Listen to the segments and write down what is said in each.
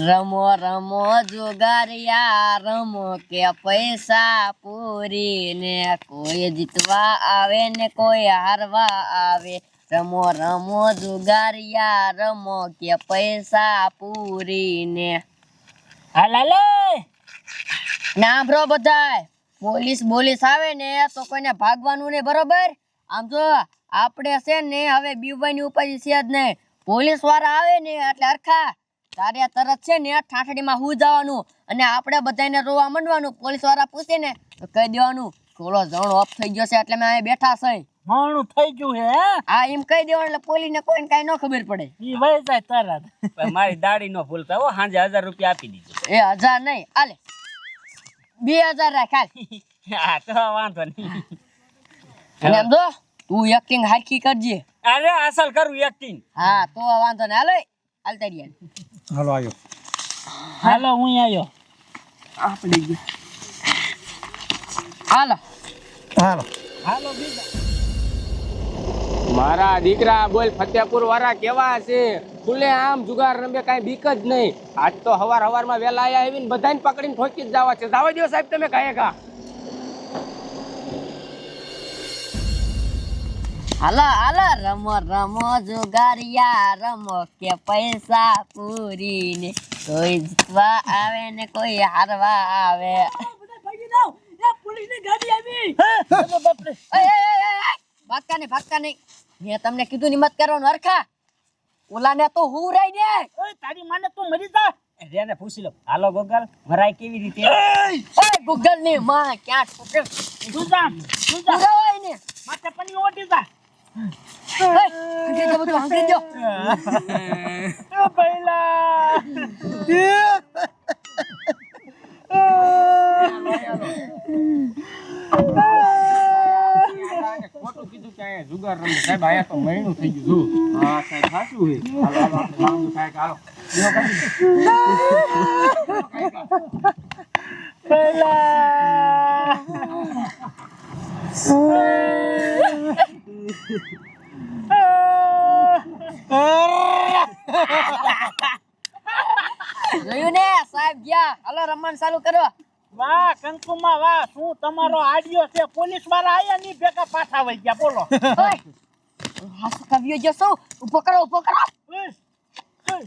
રમો રમો, જોગારિયા, રમો કે પૈસા પૂરીને કોઈ જીતવા આવે ને કોઈ હારવા આવે. રમો રમો, જુગારિયા, રમો કે પૈસા પૂરીને. હાલ હાલે ના બ્રો બધાય. પોલીસ, બોલીસ આવે ને તો કોઈને ભાગવાનું નહીં, બરોબર? આમ જો, આપણે છે ને, હવે બીવાની ઉપાધિ છે જ નહીં. પોલીસવાળા આવે ને એટલે હરખા તારે તરત છે ને ઠાઠડીમાં હું જવાનું અને આપણે બધાને રોવા માંડવાનું. પોલીસવાળા પૂછે ને કહી દેવાનું થોડો જણ ઓફ થઈ ગયો છે એટલે મેં અહીં બેઠા છે. માણું થઈ ગયું હે? હા આ એમ કહી દેવાનું એટલે પોલીસ ને કોઈને કઈ ન ખબર પડે. ઈ વહી જાય તરત. મારી દાડી નો ભૂલતા હો સાંજે હજાર રૂપિયા આપી દીધો. એ હજાર નહીં આલે બે હજાર રાખ હાલ. હા તો વાંધો નહીં. અને આમ જો તું એક્ટિંગ હારખી કરજે. અરે અસલ કરું એક્ટિંગ હા તો વાંધો ને હાલે હાલ તરિયા હાલો આવ્યો હાલો હું આવ્યો આપણે ગયા હાલો. હાલો. હાલો બીજા. મારા દીકરા બોલ ફતેપુર વાળા કેવા છે? ખુલે આમ જુગાર રમે કાંઈ બીક જ નહીં. આજ તો હવાર હવારમાં વેલા આવ્યા આવીને બધાને પકડીને ઠોકી જ જવા છે. જવા દો સાહેબ તમે કાંઈ કા હાલો હાલો રમો રમો જુગારિયા રમો કે પૈસા પૂરીને કોઈ જીતવા આવે ને કોઈ હારવા આવે. ભાગતા નહીં ભાગતા નહીં. મેં તમને કીધું નિમત કરવાનું હરખા. ઓલાને તો હું રહી ને. તારી માને તું મરી જા. રેને પૂછી લો. હાલો ગોગલ મરાય કેવી રીતે? ઓય ગોગલની માં ક્યાં ઠોકે તું જા તું જા. ને. માથે પણ ઓટી જા. ઓય, હંગરી દો બધું હંગરી દો ઓ પહેલા ખોટું કીધું કે અહીંયા જુગાર રમે સાહેબ આયા તો મહિનું થઈ ગયું હા સાહેબ સાચું છે હાલો હાલો આપણે લાવવાનું થાય કે હાલો બેહો કાઢી. જોયું ને સાહેબ ગયા. હાલો રમવાનું ચાલુ કરો. વાહ કંકુમા વાહ. શું તમારો આડિયો છે? પોલીસવાળા આયા ની ભેગા પાછા વઈ ગયા. બોલો. હાસુ કવ્યો જશો ઊભો કરો ઊભો કરો. ઉય, ઉય.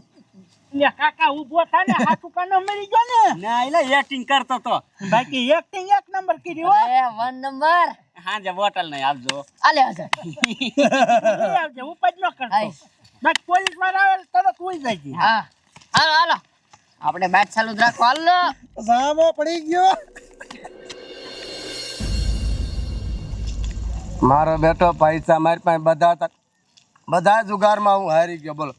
લે કાકા ઊભો થા ને હાથું કાનો મરી ગયો ને? ના એટલે એક્ટિંગ કરતો તો. બાકી એક્ટિંગ એક નંબર કરી હો. એ વન નંબર સાંજે બોટલ નહીં આપજો. આલે હજાર. આવજે પજ ન કરતો. હાય. પોલીસવાળા આવે તરત ઉઈ જાય છે. હા. હાલો હાલો. આપણે બેટ ચાલુ જ રાખો. હાલો. સામો પડી ગયો. મારો બેટો પૈસા મારી પાસે બધા બધા જુગારમાં હું હારી ગયો. બોલો.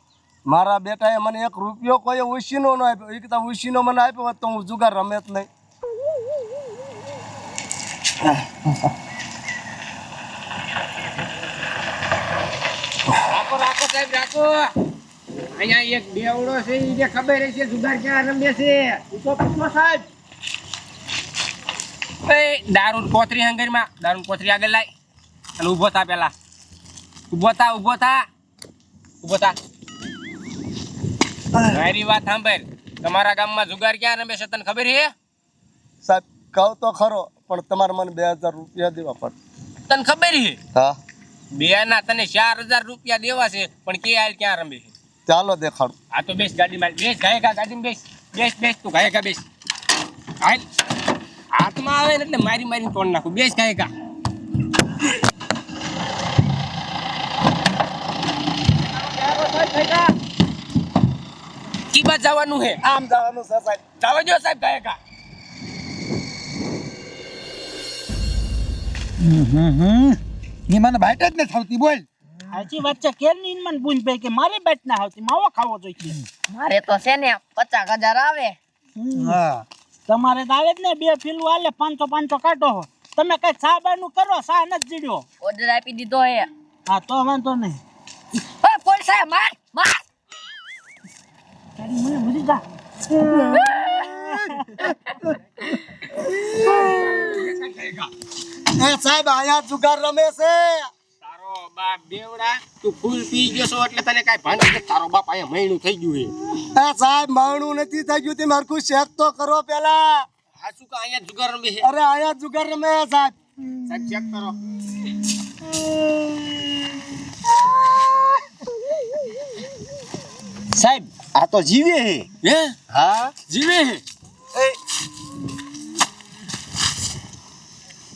મારા બેટાએ મને એક રૂપિયો કોઈ ઉશીનો ન આપ્યો. એ કીધા ઉશીનો મને આપ્યો હોત તો હું જુગાર રમે જ નહીં રાખો રાખો સાહેબ રાખો. અહીંયા એક બેવડો છે એને ખબર છે જુગાર ક્યાં રમે છે? પૂછો પૂછો સાહેબ. એ દારૂ કોથરી હંગરીમાં દારૂ કોથરી આગળ લાય. અને ઊભો થા પેલા. ઊભો થા ઊભો થા. ઊભો થા. મારી વાત સાંભળ. તમારા ગામમાં જુગાર ક્યાં રમે છે તને ખબર છે? સાહેબ કહો તો ખરો પણ તમારે મને બે હજાર રૂપિયા દેવા પડે. તને ખબર છે? હા. બે ના તને ચાર હજાર રૂપિયા દેવા છે પણ કે આયલ ક્યાં રમે છે? ચાલો દેખાડું. આ તો બેસ ગાડીમાં બેસ ગાયકા ગાડીમાં બેસ બેસ બેસ તું ગાયકા બેસ. આયલ હાથમાં આવે ને એટલે મારી મારીને તોડ નાખું. બેસ ગાયકા. કી બાજુ જવાનું છે? આમ જવાનું છે સાહેબ. જવા દો સાહેબ ગાયકા. ની મને બાઈટ જ ને થતી બોલ. હાચી વાત છે. કેરની મન બુંજ ભાઈ કે મારી બેટ ના આવતી? માવો ખાવો જોઈએ. મારે તો છે ને પચાસ હજાર આવે. હા. તમારે તો આવે જ ને બે ફીલું આલે પાંચસો પાંચસો કાઢો હો. તમે કઈ ચા બાનું કરો સા નથી જીડ્યો. ઓર્ડર આપી દીધો હે. હા તો વાંધો નહીં. ઓય પોલીસ આયા માર માર. તારી મને મરી જા. એ સાહેબ અહીંયા જુગાર રમે છે. તારો બાપ બેવડા તું ફૂલ પી ગયો છો એટલે તને કાઈ ભાન નથી. તારો બાપ અહીંયા મૈણું થઈ ગયું છે. એ સાહેબ મૈણું નથી થઈ ગયું તમે હરખું શેક તો કરો પેલા. આ શું કે અહીંયા જુગાર રમે છે? અરે આયા જુગાર રમે છે, સાહેબ. સાહેબ ચેક કરો. સાહેબ આ તો જીવે હે હે? હા? જીવે છે?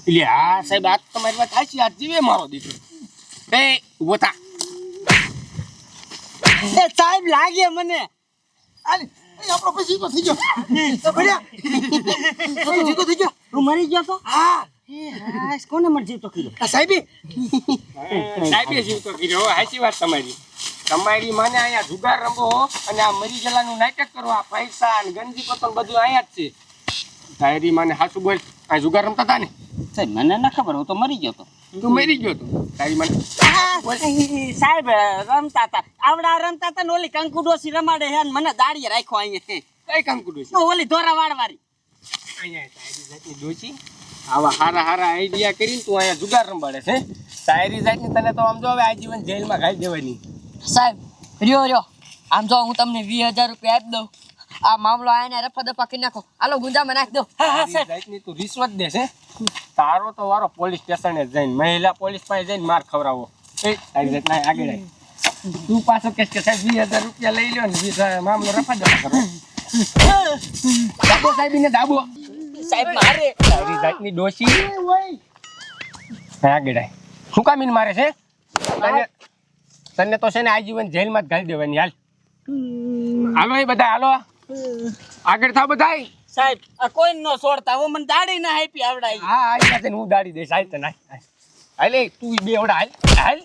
એટલે હા સાહેબ આ તો તમારી વાત છે આ જીવે મારો દીકરો. એ ઊભો થા. એ સાહેબ લાગે મને. આપણો પછી જીતો થઈ ગયો. તો ભર્યા થઈ ગયો? હું મરી ગયો તો? હા. કોને મર જીતો કીધો આ સાહેબી. સાહેબે જીવતો હો, સાચી વાત તમારી. તમારી માને અહીંયા જુગાર રમવો હો અને આ મરી ગયેલાનું નાટક કરો આ પૈસા અને ગંજી પતંગ બધું અહીંયા જ છે. તારી માને હાચું બોલ આ જુગાર રમતા હતા ને? સાહેબ મને ના ખબર હું તો મરી ગયો તો. તું મરી ગયો તો? તારી મને સાહેબ રમતા હતા. આવડા રમતા હતા ને ઓલી કંકુ ડોસી રમાડે હે ને મને દાડીએ રાખ્યો અહીંયા. કઈ કંકુ ડોસી ઓલી ધોરા વાળવારી અહીંયા તારી જાતની આવા હારા હારા આઈડિયા કરીને તું અહીંયા જુગાર રમાડે છે. તારી જાતની તને તો આમ જો હવે આજીવન જેલમાં ખાઈ દેવાની. સાહેબ રહ્યો રહ્યો. આમ જો હું તમને વીસ હજાર રૂપિયા આપી દઉં. આ મામલો આને રફા દફા કરી નાખો. હાલો ગુંજામાં નાખ દો. તારી તું રિશ્વત દે છે. તારો તો વારો પોલીસ સ્ટેશને જઈને મહિલા પોલીસ પાસે જઈને માર ખવડાવો. એ તારી જાતના આગળ તું પાછો કેસ કે સાહેબ વીસ હજાર રૂપિયા લઈ લ્યો ને વીસ મામલો રફા દફા કરો. દાબો સાહેબીને ડાબો સાહેબ મારે. તારી જાતની ડોશી. આગળ શું કામ ઈને મારે છે? તને તને તો છે ને આજીવન જેલમાં જ ઘાલી દેવાની હાલ. હાલો એ બધા હાલો. આગળ થા બધાય. સાહેબ આ કોઈ નો છોડતા. હું મને દાડી ના આપી આવડાય. હા ને હું દાડી દઈશ. હાલ તને હાલ. તું બે ઓડા હાલ હાલ.